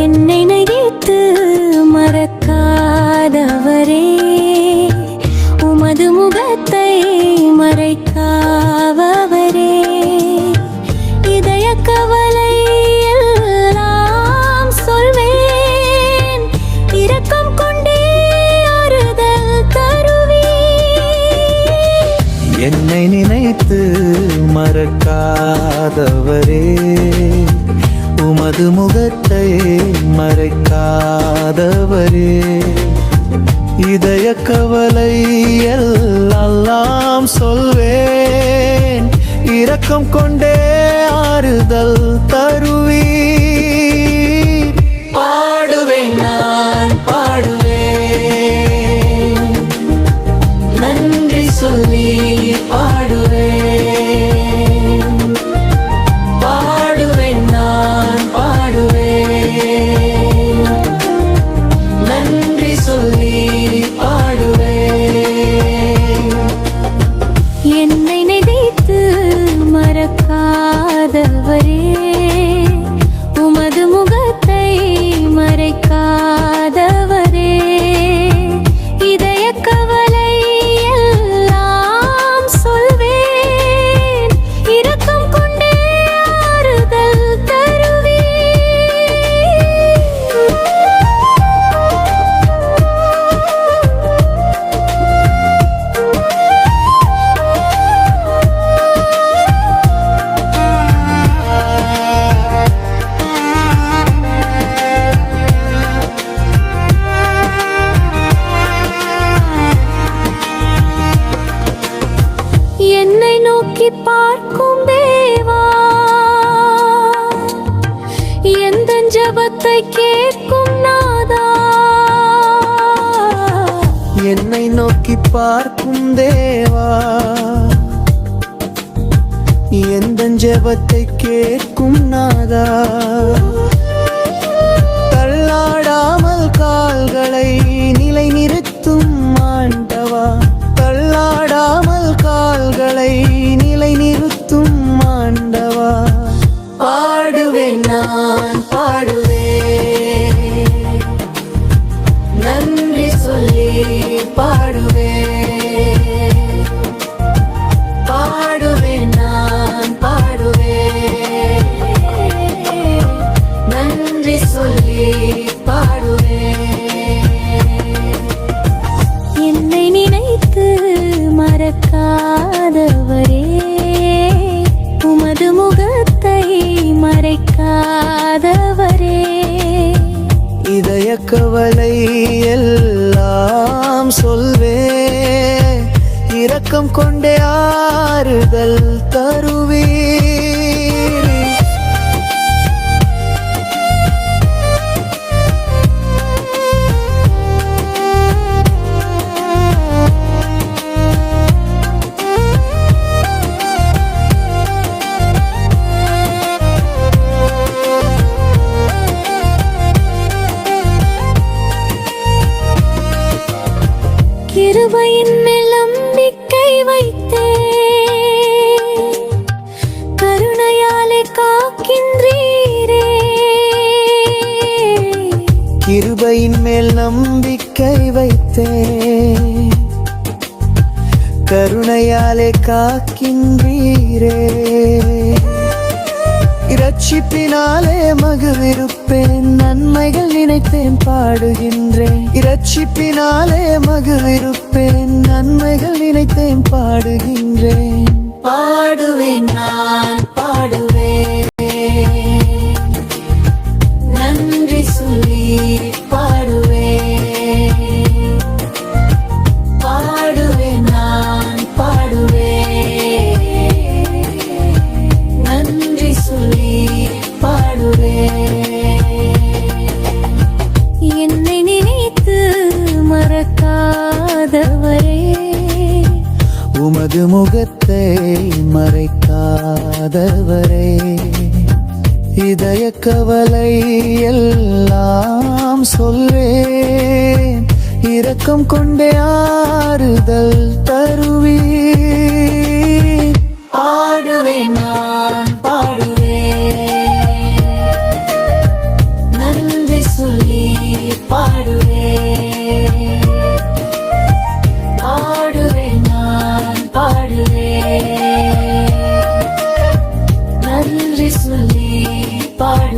என்னை நகைத்து மறக்காதவரே. உமது முகத்தை மறைக்காதவரே. இதய கவலை எல்லாம் சொல்வேன். இரக்கம் கொண்டே ஆறுதல் தருவீர் என்னை நினைத்து மறக்காதவரே. உமது முகத்தை மறைக்காதவரே. இதய கவலை எல்லாம் சொல்வேன். இரக்கம் கொண்டே ஆறுதல் தருவி பாடுவேன் நான் பாடுவேன். நன்றி சொல்லி பாடுவேன். மறக்காதவரே பார்க்கும் தேவா. எந்த ஜபத்தை கேட்கும் நாதா. என்னை நோக்கி பார்க்கும் தேவா. எந்த ஜபத்தை கேட்கும் நாதா. தள்ளாடாமல் கால்களை நிலை நிறுத்தும் நான் பாடுவேன். நன்றி சொல்லி பாடுவேன். பாடுவேன் நான் பாடுவேன். நன்றி சொல்லி பாடுவேன். என்னை நினைத்து மறக்காதவரே. கிடைக்காதவரே இதய கவலை எல்லாம் சொல்வே. இரக்கம் கொண்டே ஆறுதல் தருவே. கிருபையின் மேல் நம்பிக்கை வைத்தே. கருணையாலே காக்கின்றீரே. கிருபையின் மேல் நம்பிக்கை வைத்தே. கருணையாலே காக்கின்றீரே. இரட்சிப்பினாலே மகிழ்விருப்பேன் நன்மைகள் நினை பாடுகின்றேன். இரட்சிப்பினாலே மகிழ்விருப்பேன். நன்மைகள் நினைத்தேன் பாடுகின்றேன். பாடுவேன் நான். மறக்காதவரே உமது முகத்தை மறைக்காதவரே. இதய கவலை எல்லாம் சொல்வேன். இரக்கம் கொண்டே ஆறுதல் தரும் personally, Part